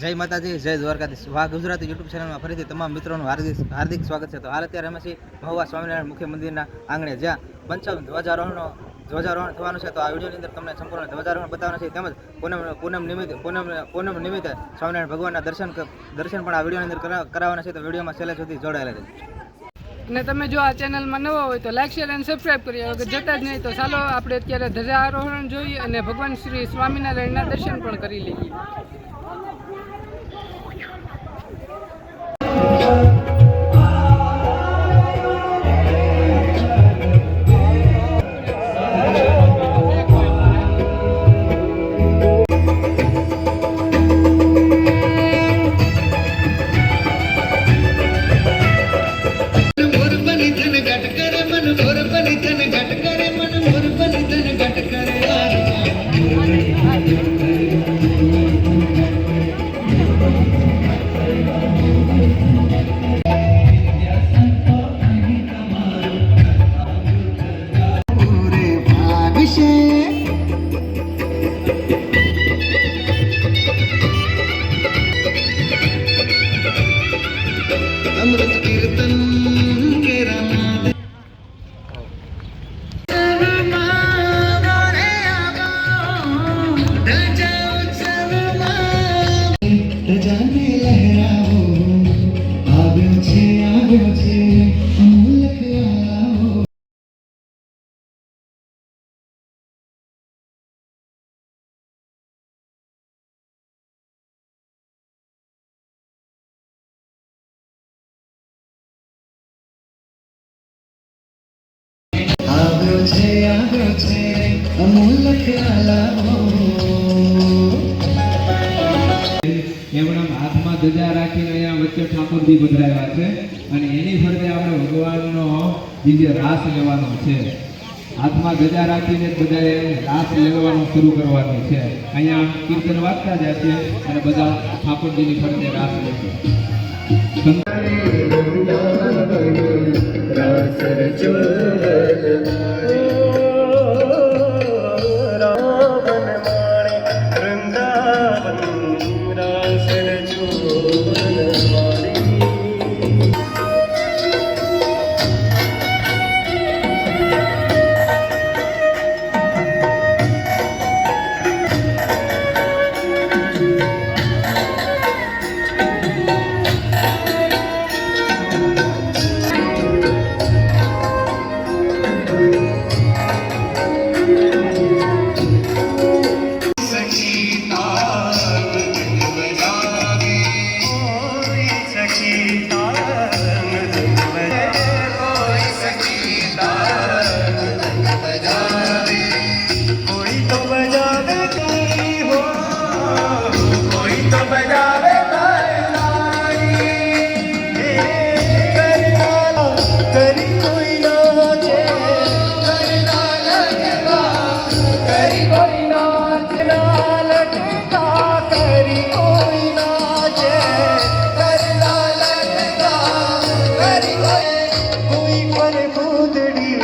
જય માતાજી, જય દ્વારકાધીશ. વાહ ગુજરાતી યુટ્યુબ ચેનલમાં ફરીથી તમામ મિત્રોનું હાર્દિક હાર્દિક સ્વાગત છે. તો હાલ અત્યારે અમે છીએ મહુવા સ્વામિનારાયણ મુખ્ય મંદિરના આંગણે, જ્યાં પંચમ ધ્વજારોહણનો, ધ્વજારોહણ થવાનું છે. તો આ વિડીયોની અંદર તમને સંપૂર્ણ ધ્વજારોહણ બતાવવાનું છે. તેમજ પૂનમ પૂનમ નિમિત્તે, પૂનમ પૂનમ નિમિત્તે સ્વામિનારાયણ ભગવાનના દર્શન દર્શન પણ આ વિડીયોની અંદર કરાવવાના છે. તો વિડીયોમાં છેલ્લે સુધી જોડાયેલા છે અને તમે જો આ ચેનલમાં નવા હોય તો લાઈક શેર અને સબસ્ક્રાઈબ કરી વગર જતા જ નહીં તો ચાલો આપણે અત્યારે ધજારોહણ જોઈએ અને ભગવાન શ્રી સ્વામિનારાયણના દર્શન પણ કરી લઈએ. છે અમૂલ આલાવો એમણે હાથમાં ધજા રાખીને અહીંયા વચ્ચે ઠાકોરજી પધરાવ્યા છે. અને એની ફરતે આપણે ભગવાનનો બીજે રાસ લેવાનો છે. હાથમાં ગજા રાખીને બધાએ રાસ લેવાનું શરૂ કરવાની છે. અહીંયા કીર્તન વાગતા જાય છે અને બધા ઠાકોરજીની ફરતે રાસ લેશે.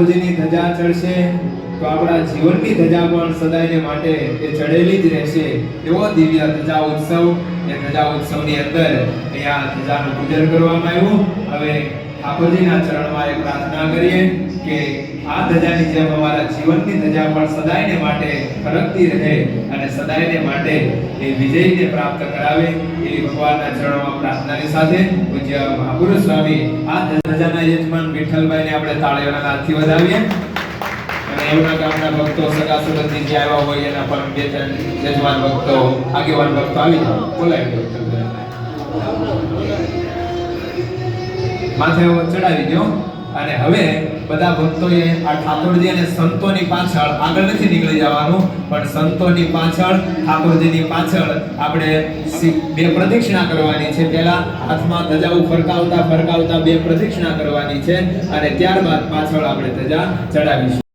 ઠાકોરજીની ધજા ચડશે, તો આપણા જીવનની ધજા પણ સદાયને માટે એ ચડેલી જ રહેશે. એવો દિવ્ય ધજા ઉત્સવ, એ ધજા ઉત્સવની અંદર અહીંયા ધજાનું પૂજન કરવામાં આવ્યું. હવે ઠાકોરજીના ચરણમાં એક પ્રાર્થના કરીએ કે આ ધજાની જેમ અમારા જીવનની ધજા પણ સદાયને માટે ફરકતી રહે અને સદાયને માટે એ વિજયને પ્રાપ્ત કરાવે એવી ભગવાનના ચરણોમાં પ્રાર્થનાની સાથે પૂજ્ય મહાપુરુષ સ્વામી આ ધજાના યજમાન વિઠ્ઠલભાઈને આપણે તાળીઓના હાથથી વધાવીએ. એમના ગામના ભક્તો, સગા સુરતથી જે આવ્યા હોય એના પણ બે ત્રણ યજમાન ભક્તો, આગેવાન ભક્તો આવી જાઓ. બોલાવી માથે ચડાવી દો અને હવે બધા ભક્તોએ આ ઠાકોરજી અને સંતોની પાછળ આગળ નથી નીકળી જવાનું, પણ સંતોની પાછળ, ઠાકોરજીની પાછળ આપણે બે પ્રદક્ષિણા કરવાની છે. પહેલા હાથમાં ધજાઓ ફરકાવતા ફરકાવતા બે પ્રદક્ષિણા કરવાની છે અને ત્યારબાદ પાછળ આપણે ધજા ચડાવીશું.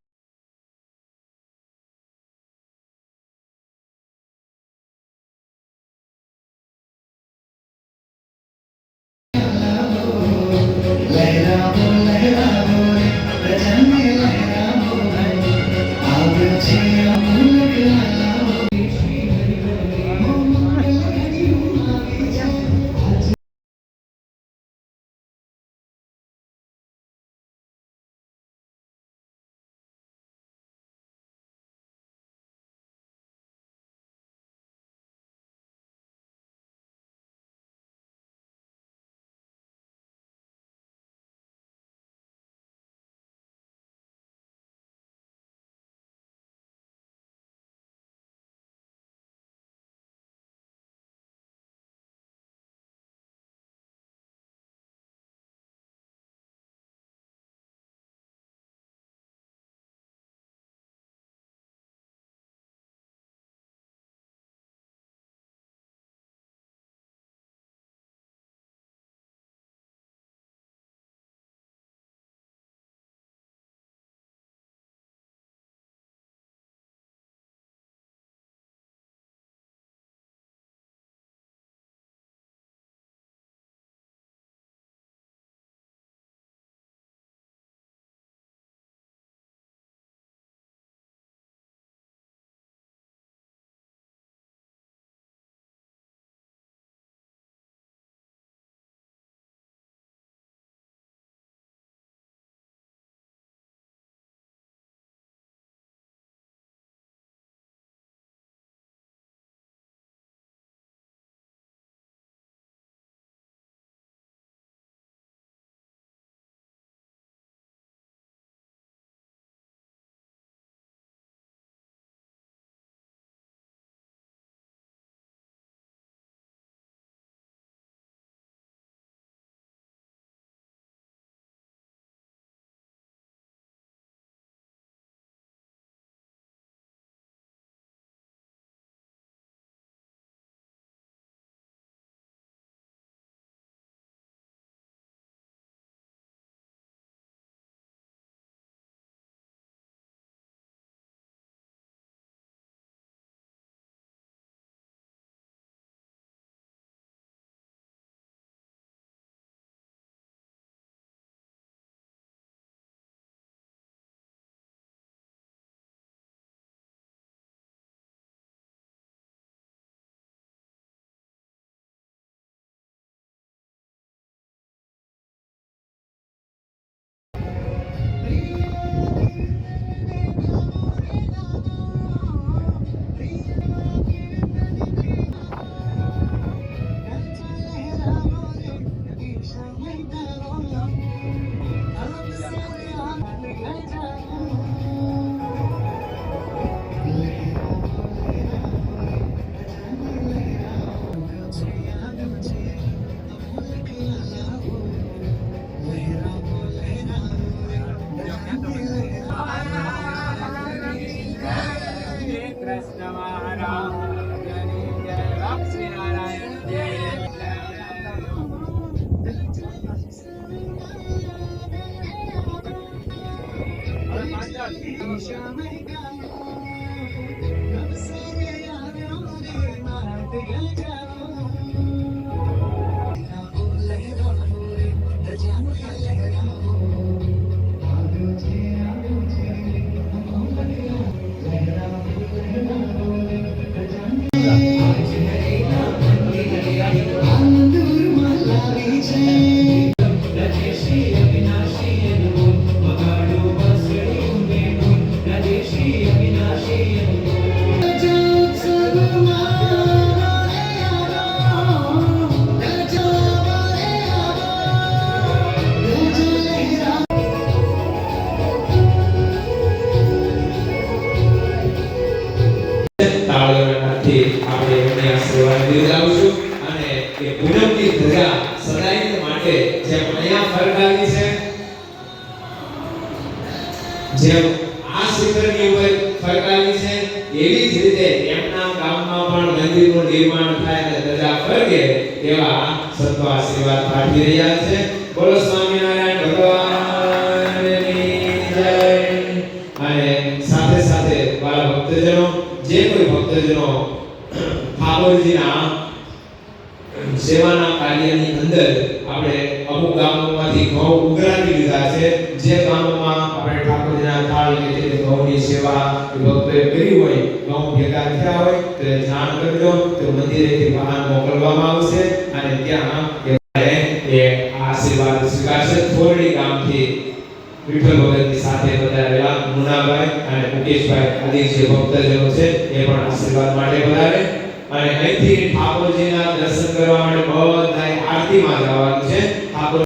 Thank you. એ પૂનમની ધજા સદાય માટે જેમ અહીંયા ફરકાવી છે, જેમ આ શિખરની ઉપર ફરકાવી છે, એવી જ રીતે એમના ગામમાં પણ મંદિરનું નિર્માણ થાય અને ધજા ફરકે એવા સંતો આશીર્વાદ પાઠવી રહ્યા છે. બોલો સ્વામિનારાયણ, ભગવાનની અને સાથે સાથે વાલા ભક્તજનો, જે કોઈ ભક્તજનો ઠાકોરજીના સેવાના કાર્યની અંદર આપણે અમુક ગામોમાંથી ઘઉં ઉઘરાવી લીધા છે. જે ગામોમાં આપણે ઠાકોરજીના થાળ કે તે ઘઉંની સેવા ભક્તોએ કરી હોય, ઘઉં ભેગા થયા હોય, તો જાણ કરજો. તો મંદિરેથી વાહન મોકલવામાં આવશે અને ત્યાં એ આશીર્વાદ સ્વીકારશે. થોરડી ગામથી વિઠ્ઠલ ભગતની સાથે પધારેલા મુનાભાઈ અને મુકેશભાઈ આદિ જે ભક્તજનો છે, એ પણ આશીર્વાદ માટે પધારે. અને અહીંથી ઠાકોરજીના દર્શન કરવા માટે આરતી આરતીમાં જવાનું છે. ઠાકોર